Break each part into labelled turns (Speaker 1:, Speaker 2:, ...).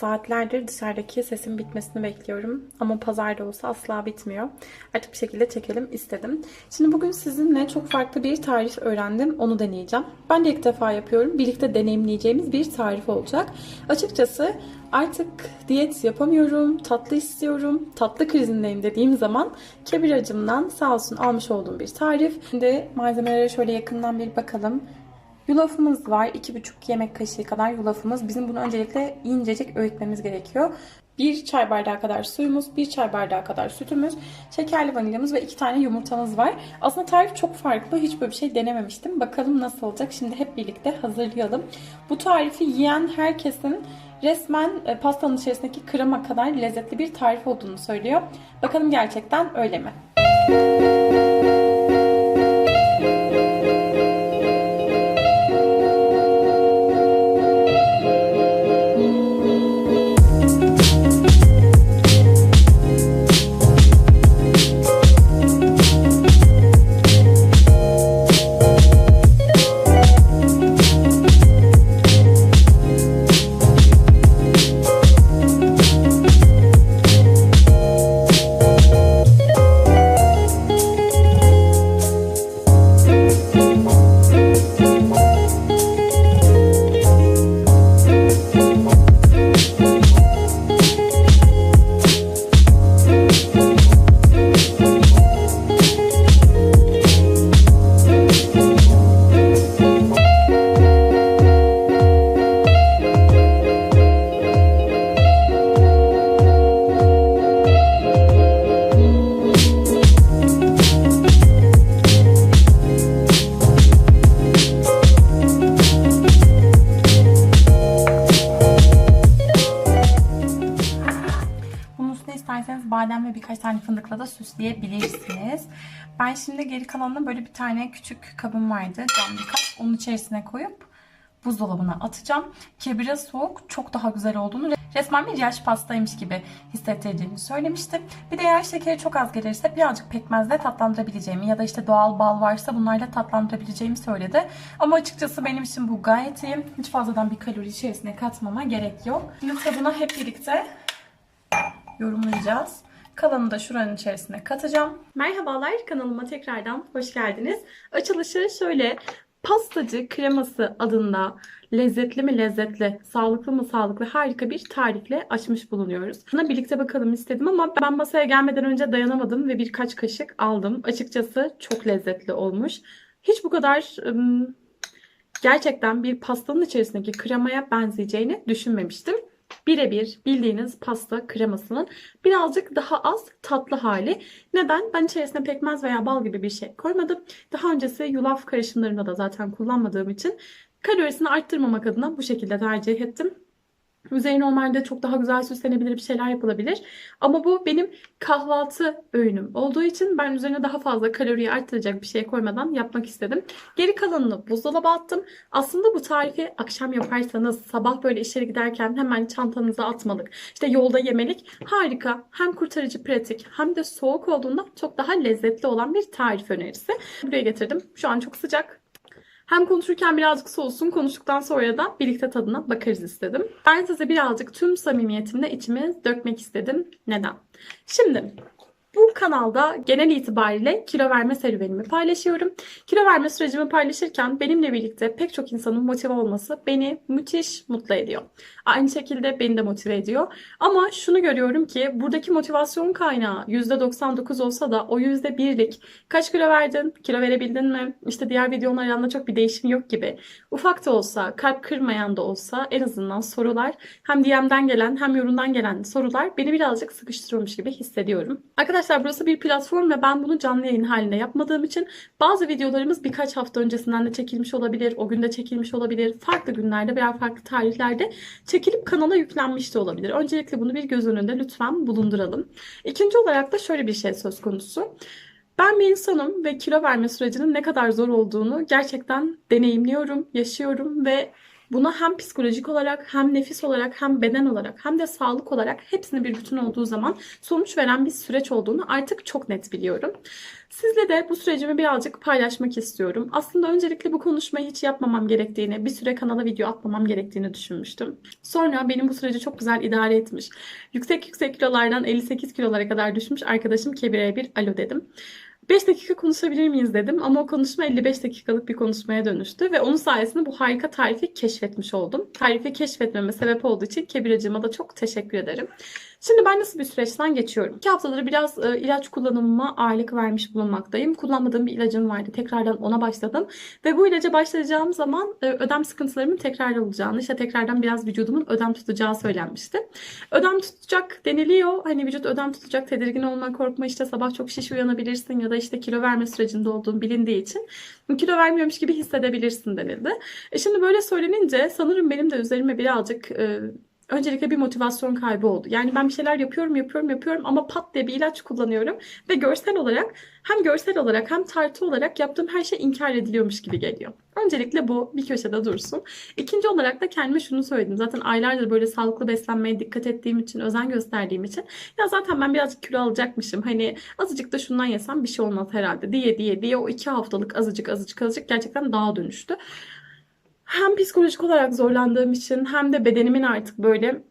Speaker 1: Saatlerdir dışarıdaki sesin bitmesini bekliyorum. Ama pazarda olsa asla bitmiyor. Artık bir şekilde çekelim istedim. Şimdi bugün sizinle çok farklı bir tarif öğrendim. Onu deneyeceğim. Ben de ilk defa yapıyorum. Birlikte deneyimleyeceğimiz bir tarif olacak. Açıkçası artık diyet yapamıyorum, tatlı istiyorum, tatlı krizindeyim dediğim zaman kebiracımdan sağ olsun almış olduğum bir tarif. Şimdi malzemelere şöyle yakından bir bakalım. Yulafımız var. 2,5 yemek kaşığı kadar yulafımız. Bizim bunu öncelikle incecik öğütmemiz gerekiyor. 1 çay bardağı kadar suyumuz, 1 çay bardağı kadar sütümüz, şekerli vanilyamız ve 2 tane yumurtamız var. Aslında tarif çok farklı. Hiç böyle bir şey denememiştim. Bakalım nasıl olacak. Şimdi hep birlikte hazırlayalım. Bu tarifi yiyen herkesin resmen e, pastanın içerisindeki krema kadar lezzetli bir tarif olduğunu söylüyor. Bakalım gerçekten öyle mi? Bunun fındıkla da süsleyebilirsiniz. Ben şimdi geri kalanına böyle bir tane küçük kabım vardı. Cam bir kap. Onun içerisine koyup buzdolabına atacağım. Ki biraz soğuk çok daha güzel olduğunu resmen bir yaş pastaymış gibi hissettirdiğini söylemiştim. Bir de eğer şekeri çok az gelirse birazcık pekmezle tatlandırabileceğimi ya da işte doğal bal varsa bunlarla tatlandırabileceğimi söyledi. Ama açıkçası benim için bu gayet iyi. Hiç fazladan bir kalori içerisine katmama gerek yok. Şimdi tadına hep birlikte yorumlayacağız. Kalanını da şuranın içerisine katacağım. Merhabalar kanalıma tekrardan hoş geldiniz. Açılışı şöyle pastacı kreması adında lezzetli mi lezzetli, sağlıklı mı sağlıklı harika bir tarifle açmış bulunuyoruz. Buna birlikte bakalım istedim ama ben masaya gelmeden önce dayanamadım ve birkaç kaşık aldım. Açıkçası çok lezzetli olmuş. Hiç bu kadar gerçekten bir pastanın içerisindeki kremaya benzeyeceğini düşünmemiştim birebir bildiğiniz pasta kremasının birazcık daha az tatlı hali. Neden? Ben içerisine pekmez veya bal gibi bir şey koymadım. Daha öncesi yulaf karışımlarında da zaten kullanmadığım için kalorisini arttırmamak adına bu şekilde tercih ettim. Üzeri normalde çok daha güzel süslenebilir bir şeyler yapılabilir. Ama bu benim kahvaltı öğünüm olduğu için ben üzerine daha fazla kaloriyi arttıracak bir şey koymadan yapmak istedim. Geri kalanını buzdolaba attım. Aslında bu tarifi akşam yaparsanız sabah böyle işe giderken hemen çantanıza atmalık. İşte yolda yemelik harika. Hem kurtarıcı pratik hem de soğuk olduğunda çok daha lezzetli olan bir tarif önerisi. Buraya getirdim. Şu an çok sıcak. Hem konuşurken birazcık soğusun, konuştuktan sonra da birlikte tadına bakarız istedim. Ben size birazcık tüm samimiyetimle içimi dökmek istedim. Neden? Şimdi bu kanalda genel itibariyle kilo verme serüvenimi paylaşıyorum. Kilo verme sürecimi paylaşırken benimle birlikte pek çok insanın motive olması beni müthiş mutlu ediyor. Aynı şekilde beni de motive ediyor. Ama şunu görüyorum ki buradaki motivasyon kaynağı %99 olsa da o %1'lik kaç kilo verdin, kilo verebildin mi, işte diğer videolarında çok bir değişim yok gibi. Ufak da olsa, kalp kırmayan da olsa en azından sorular hem DM'den gelen hem yorumdan gelen sorular beni birazcık sıkıştırıyormuş gibi hissediyorum. Arkadaşlar burası bir platform ve ben bunu canlı yayın halinde yapmadığım için bazı videolarımız birkaç hafta öncesinden de çekilmiş olabilir, o günde çekilmiş olabilir, farklı günlerde veya farklı tarihlerde çekilip kanala yüklenmiş de olabilir. Öncelikle bunu bir göz önünde lütfen bulunduralım. İkinci olarak da şöyle bir şey söz konusu. Ben bir insanım ve kilo verme sürecinin ne kadar zor olduğunu gerçekten deneyimliyorum, yaşıyorum ve Buna hem psikolojik olarak hem nefis olarak hem beden olarak hem de sağlık olarak hepsinin bir bütün olduğu zaman sonuç veren bir süreç olduğunu artık çok net biliyorum. Sizle de bu sürecimi birazcık paylaşmak istiyorum. Aslında öncelikle bu konuşmayı hiç yapmamam gerektiğini, bir süre kanala video atmamam gerektiğini düşünmüştüm. Sonra benim bu süreci çok güzel idare etmiş. Yüksek yüksek kilolardan 58 kilolara kadar düşmüş arkadaşım Kebir'e bir alo dedim. 5 dakika konuşabilir miyiz dedim ama o konuşma 55 dakikalık bir konuşmaya dönüştü ve onun sayesinde bu harika tarifi keşfetmiş oldum. Tarifi keşfetmeme sebep olduğu için Kebiracığıma da çok teşekkür ederim. Şimdi ben nasıl bir süreçten geçiyorum? İki haftadır biraz e, ilaç kullanımıma ağırlık vermiş bulunmaktayım. Kullanmadığım bir ilacım vardı. Tekrardan ona başladım. Ve bu ilaca başlayacağım zaman e, ödem sıkıntılarımın tekrar olacağını, işte tekrardan biraz vücudumun ödem tutacağı söylenmişti. Ödem tutacak deniliyor. Hani vücut ödem tutacak, tedirgin olma, korkma, işte sabah çok şiş uyanabilirsin ya da işte kilo verme sürecinde olduğum bilindiği için kilo vermiyormuş gibi hissedebilirsin denildi. E şimdi böyle söylenince sanırım benim de üzerime birazcık e, öncelikle bir motivasyon kaybı oldu. Yani ben bir şeyler yapıyorum, yapıyorum, yapıyorum ama pat diye bir ilaç kullanıyorum ve görsel olarak hem görsel olarak hem tartı olarak yaptığım her şey inkar ediliyormuş gibi geliyor. Öncelikle bu bir köşede dursun. İkinci olarak da kendime şunu söyledim. Zaten aylardır böyle sağlıklı beslenmeye dikkat ettiğim için, özen gösterdiğim için ya zaten ben birazcık kilo alacakmışım. Hani azıcık da şundan yesem bir şey olmaz herhalde diye diye diye o iki haftalık azıcık azıcık azıcık gerçekten dağa dönüştü hem psikolojik olarak zorlandığım için hem de bedenimin artık böyle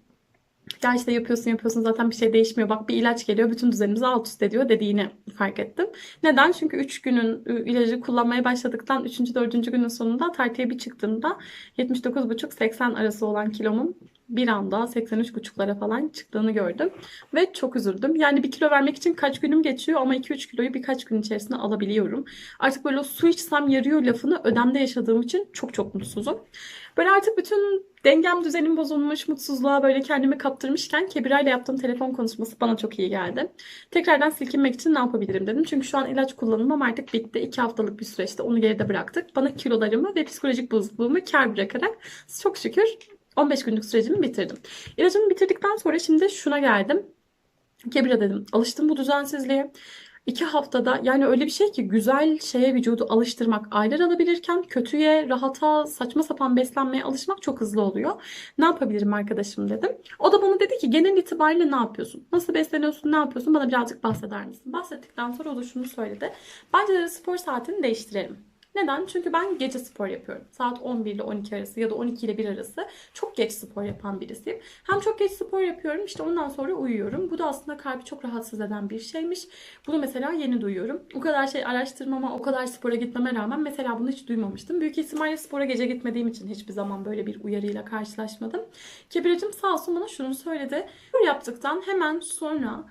Speaker 1: ya işte yapıyorsun yapıyorsun zaten bir şey değişmiyor. Bak bir ilaç geliyor bütün düzenimizi alt üst ediyor dediğini fark ettim. Neden? Çünkü 3 günün ilacı kullanmaya başladıktan 3. 4. günün sonunda tartıya bir çıktığımda 79,5-80 arası olan kilomun bir anda 83,5'lara falan çıktığını gördüm. Ve çok üzüldüm. Yani bir kilo vermek için kaç günüm geçiyor ama 2-3 kiloyu birkaç gün içerisinde alabiliyorum. Artık böyle su içsem yarıyor lafını ödemde yaşadığım için çok çok mutsuzum. Böyle artık bütün dengem düzenim bozulmuş, mutsuzluğa böyle kendimi kaptırmışken Kebira ile yaptığım telefon konuşması bana çok iyi geldi. Tekrardan silkinmek için ne yapabilirim dedim. Çünkü şu an ilaç kullanımım artık bitti. 2 haftalık bir süreçte onu geride bıraktık. Bana kilolarımı ve psikolojik bozukluğumu kar bırakarak çok şükür 15 günlük sürecimi bitirdim. İlacımı bitirdikten sonra şimdi şuna geldim. Kebira dedim. Alıştım bu düzensizliğe. İki haftada yani öyle bir şey ki güzel şeye vücudu alıştırmak aylar alabilirken kötüye, rahata, saçma sapan beslenmeye alışmak çok hızlı oluyor. Ne yapabilirim arkadaşım dedim. O da bana dedi ki genel itibariyle ne yapıyorsun? Nasıl besleniyorsun? Ne yapıyorsun? Bana birazcık bahseder misin? Bahsettikten sonra o da şunu söyledi. Bence de spor saatini değiştirelim. Neden? Çünkü ben gece spor yapıyorum. Saat 11 ile 12 arası ya da 12 ile 1 arası çok geç spor yapan birisiyim. Hem çok geç spor yapıyorum işte ondan sonra uyuyorum. Bu da aslında kalbi çok rahatsız eden bir şeymiş. Bunu mesela yeni duyuyorum. O kadar şey araştırmama, o kadar spora gitmeme rağmen mesela bunu hiç duymamıştım. Büyük ihtimalle spora gece gitmediğim için hiçbir zaman böyle bir uyarıyla karşılaşmadım. Kebiracım sağ olsun bana şunu söyledi. Spor yaptıktan hemen sonra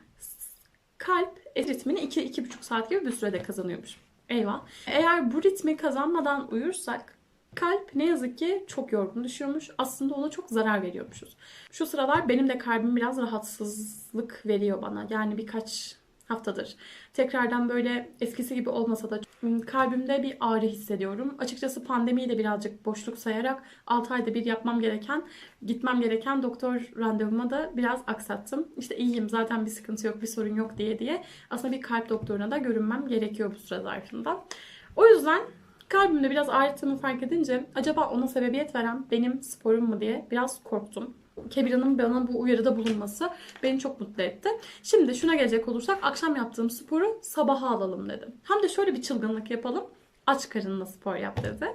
Speaker 1: kalp ritmini 2-2,5 saat gibi bir sürede kazanıyormuş. Eyvah. Eğer bu ritmi kazanmadan uyursak kalp ne yazık ki çok yorgun düşüyormuş. Aslında ona çok zarar veriyormuşuz. Şu sıralar benim de kalbim biraz rahatsızlık veriyor bana. Yani birkaç haftadır. Tekrardan böyle eskisi gibi olmasa da kalbimde bir ağrı hissediyorum. Açıkçası pandemiyi de birazcık boşluk sayarak 6 ayda bir yapmam gereken, gitmem gereken doktor randevuma da biraz aksattım. İşte iyiyim zaten bir sıkıntı yok, bir sorun yok diye diye. Aslında bir kalp doktoruna da görünmem gerekiyor bu süre zarfında. O yüzden kalbimde biraz ağrıttığımı fark edince acaba ona sebebiyet veren benim sporum mu diye biraz korktum. Kebira'nın bana bu uyarıda bulunması beni çok mutlu etti. Şimdi şuna gelecek olursak akşam yaptığım sporu sabaha alalım dedim. Hem de şöyle bir çılgınlık yapalım. Aç karınla spor yap dedi.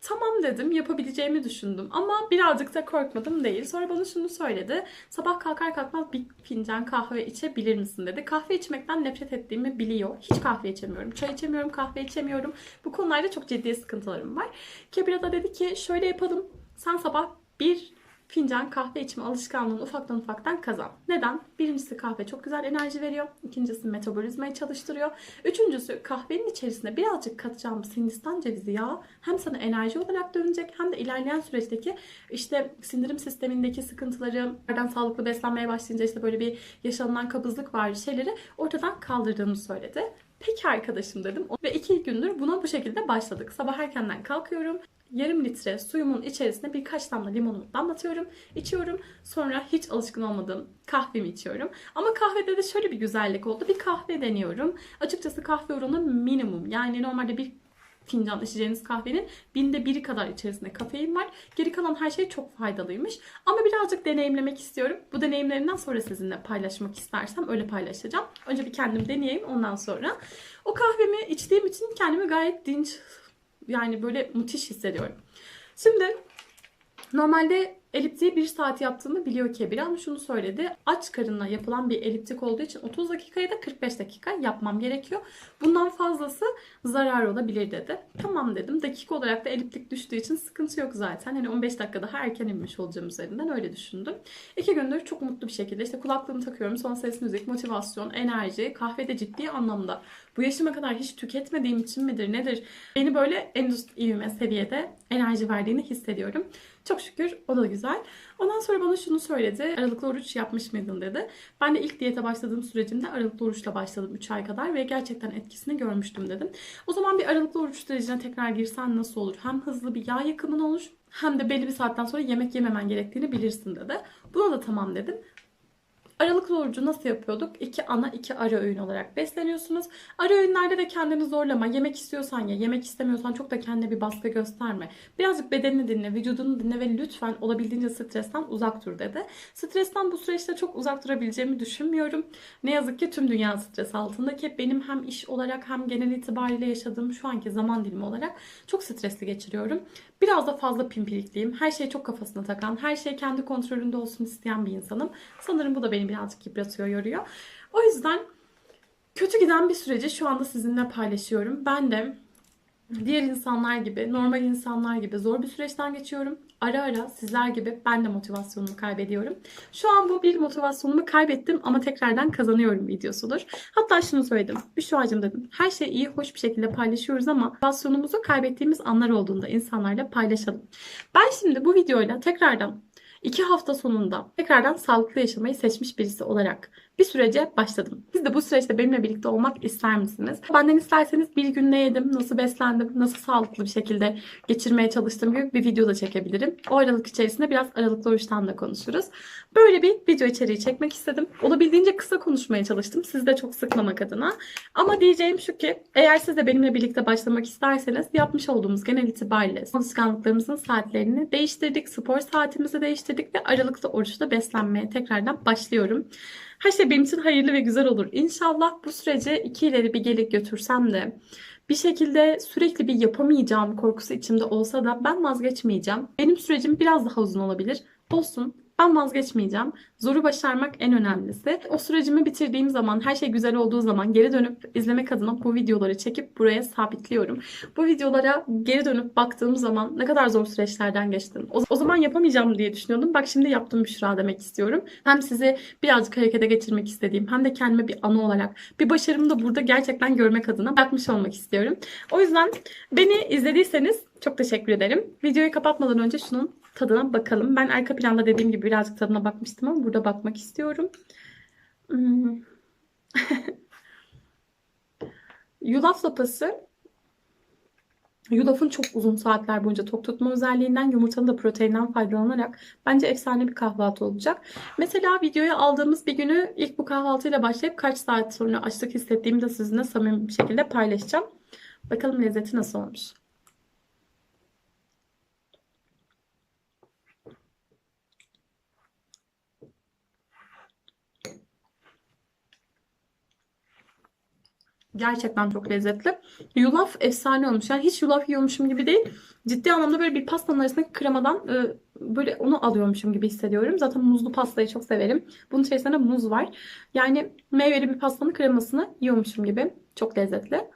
Speaker 1: Tamam dedim yapabileceğimi düşündüm ama birazcık da korkmadım değil. Sonra bana şunu söyledi. Sabah kalkar kalkmaz bir fincan kahve içebilir misin dedi. Kahve içmekten nefret ettiğimi biliyor. Hiç kahve içemiyorum. Çay içemiyorum, kahve içemiyorum. Bu konularda çok ciddi sıkıntılarım var. Kebira da dedi ki şöyle yapalım. Sen sabah bir fincan kahve içme alışkanlığını ufaktan ufaktan kazan. Neden? Birincisi kahve çok güzel enerji veriyor. İkincisi metabolizmayı çalıştırıyor. Üçüncüsü kahvenin içerisine birazcık katacağımız Hindistan cevizi yağı hem sana enerji olarak dönecek hem de ilerleyen süreçteki işte sindirim sistemindeki sıkıntıları, nereden sağlıklı beslenmeye başlayınca işte böyle bir yaşanılan kabızlık var şeyleri ortadan kaldırdığını söyledi. Peki arkadaşım dedim. Ve iki gündür buna bu şekilde başladık. Sabah erkenden kalkıyorum yarım litre suyumun içerisine birkaç damla limonunu damlatıyorum. içiyorum. Sonra hiç alışkın olmadığım kahvemi içiyorum. Ama kahvede de şöyle bir güzellik oldu. Bir kahve deniyorum. Açıkçası kahve oranı minimum. Yani normalde bir fincan içeceğiniz kahvenin binde biri kadar içerisinde kafein var. Geri kalan her şey çok faydalıymış. Ama birazcık deneyimlemek istiyorum. Bu deneyimlerimden sonra sizinle paylaşmak istersem öyle paylaşacağım. Önce bir kendim deneyeyim ondan sonra. O kahvemi içtiğim için kendimi gayet dinç yani böyle müthiş hissediyorum. Şimdi normalde eliptiği 1 saat yaptığımı biliyor Kebir ama şunu söyledi. Aç karınla yapılan bir eliptik olduğu için 30 dakikaya da 45 dakika yapmam gerekiyor. Bundan fazlası zarar olabilir dedi. Tamam dedim. Dakika olarak da eliptik düştüğü için sıkıntı yok zaten. Hani 15 dakika daha erken inmiş olacağım üzerinden öyle düşündüm. İki gündür çok mutlu bir şekilde işte kulaklığımı takıyorum. Son ses müzik, motivasyon, enerji, kahvede ciddi anlamda bu yaşıma kadar hiç tüketmediğim için midir nedir? Beni böyle en üst ivme seviyede enerji verdiğini hissediyorum. Çok şükür o da güzel. Ondan sonra bana şunu söyledi. Aralıklı oruç yapmış mıydın dedi. Ben de ilk diyete başladığım sürecimde aralıklı oruçla başladım 3 ay kadar ve gerçekten etkisini görmüştüm dedim. O zaman bir aralıklı oruç sürecine tekrar girsen nasıl olur? Hem hızlı bir yağ yakımın olur hem de belli bir saatten sonra yemek yememen gerektiğini bilirsin dedi. Buna da tamam dedim. Aralıklı orucu nasıl yapıyorduk? İki ana, iki ara öğün olarak besleniyorsunuz. Ara öğünlerde de kendini zorlama. Yemek istiyorsan ye, yemek istemiyorsan çok da kendine bir baskı gösterme. Birazcık bedenini dinle, vücudunu dinle ve lütfen olabildiğince stresten uzak dur dedi. Stresten bu süreçte çok uzak durabileceğimi düşünmüyorum. Ne yazık ki tüm dünya stres altındaki benim hem iş olarak hem genel itibariyle yaşadığım şu anki zaman dilimi olarak çok stresli geçiriyorum. Biraz da fazla pimpirikliyim. Her şeyi çok kafasına takan, her şey kendi kontrolünde olsun isteyen bir insanım. Sanırım bu da beni birazcık yıpratıyor, yoruyor. O yüzden kötü giden bir süreci şu anda sizinle paylaşıyorum. Ben de diğer insanlar gibi, normal insanlar gibi zor bir süreçten geçiyorum. Ara ara sizler gibi ben de motivasyonumu kaybediyorum. Şu an bu bir motivasyonumu kaybettim ama tekrardan kazanıyorum videosudur. Hatta şunu söyledim. Bir şu ağacım dedim. Her şeyi iyi, hoş bir şekilde paylaşıyoruz ama motivasyonumuzu kaybettiğimiz anlar olduğunda insanlarla paylaşalım. Ben şimdi bu videoyla tekrardan iki hafta sonunda tekrardan sağlıklı yaşamayı seçmiş birisi olarak bir sürece başladım. Siz de bu süreçte benimle birlikte olmak ister misiniz? Benden isterseniz bir gün ne yedim, nasıl beslendim, nasıl sağlıklı bir şekilde geçirmeye çalıştığım gibi bir video da çekebilirim. O aralık içerisinde biraz aralıklı oruçtan da konuşuruz. Böyle bir video içeriği çekmek istedim. Olabildiğince kısa konuşmaya çalıştım. Sizi de çok sıkmamak adına. Ama diyeceğim şu ki eğer siz de benimle birlikte başlamak isterseniz yapmış olduğumuz genel itibariyle alışkanlıklarımızın saatlerini değiştirdik. Spor saatimizi değiştirdik ve aralıklı oruçta beslenmeye tekrardan başlıyorum. Her şey benim için hayırlı ve güzel olur. İnşallah bu sürece iki ileri bir geri götürsem de bir şekilde sürekli bir yapamayacağım korkusu içimde olsa da ben vazgeçmeyeceğim. Benim sürecim biraz daha uzun olabilir. Olsun. Ben vazgeçmeyeceğim. Zoru başarmak en önemlisi. O sürecimi bitirdiğim zaman, her şey güzel olduğu zaman geri dönüp izlemek adına bu videoları çekip buraya sabitliyorum. Bu videolara geri dönüp baktığım zaman ne kadar zor süreçlerden geçtim. O, zaman yapamayacağım diye düşünüyordum. Bak şimdi yaptım Büşra demek istiyorum. Hem sizi birazcık harekete geçirmek istediğim hem de kendime bir anı olarak bir başarımı da burada gerçekten görmek adına yapmış olmak istiyorum. O yüzden beni izlediyseniz çok teşekkür ederim. Videoyu kapatmadan önce şunun tadına bakalım. Ben arka planda dediğim gibi birazcık tadına bakmıştım ama burada bakmak istiyorum. Hmm. Yulaf sopası Yulafın çok uzun saatler boyunca tok tutma özelliğinden yumurtanın da proteinden faydalanarak bence efsane bir kahvaltı olacak. Mesela videoya aldığımız bir günü ilk bu kahvaltıyla başlayıp kaç saat sonra açlık hissettiğimi de sizinle samimi bir şekilde paylaşacağım. Bakalım lezzeti nasıl olmuş. Gerçekten çok lezzetli. Yulaf efsane olmuş. Yani hiç yulaf yiyormuşum gibi değil. Ciddi anlamda böyle bir pastanın arasındaki kremadan e, böyle onu alıyormuşum gibi hissediyorum. Zaten muzlu pastayı çok severim. Bunun içerisinde muz var. Yani meyveli bir pastanın kremasını yiyormuşum gibi. Çok lezzetli.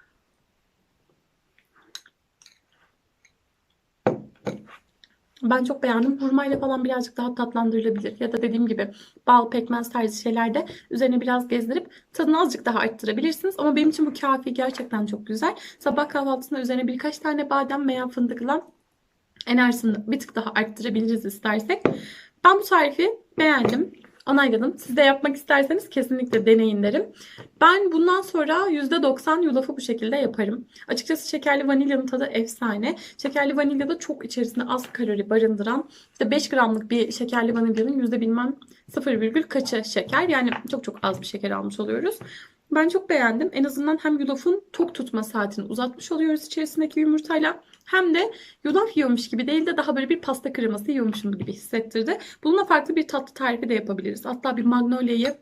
Speaker 1: Ben çok beğendim. Hurmayla falan birazcık daha tatlandırılabilir. Ya da dediğim gibi bal, pekmez tarzı şeylerde üzerine biraz gezdirip tadını azıcık daha arttırabilirsiniz. Ama benim için bu kafi gerçekten çok güzel. Sabah kahvaltısında üzerine birkaç tane badem veya fındıkla enerjisini bir tık daha arttırabiliriz istersek. Ben bu tarifi beğendim onayladım. Siz de yapmak isterseniz kesinlikle deneyin derim. Ben bundan sonra %90 yulafı bu şekilde yaparım. Açıkçası şekerli vanilyanın tadı efsane. Şekerli vanilya da çok içerisinde az kalori barındıran işte 5 gramlık bir şekerli vanilyanın yüzde bilmem 0, kaçı şeker. Yani çok çok az bir şeker almış oluyoruz. Ben çok beğendim. En azından hem yulafın tok tutma saatini uzatmış oluyoruz içerisindeki yumurtayla. Hem de yulaf yiyormuş gibi değil de daha böyle bir pasta kreması yiyormuşum gibi hissettirdi. Bununla farklı bir tatlı tarifi de yapabiliriz. Hatta bir magnolia'yı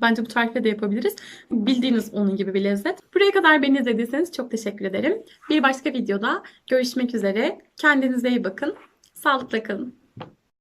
Speaker 1: Bence bu tarife de yapabiliriz. Bildiğiniz onun gibi bir lezzet. Buraya kadar beni izlediyseniz çok teşekkür ederim. Bir başka videoda görüşmek üzere. Kendinize iyi bakın. Sağlıkla kalın.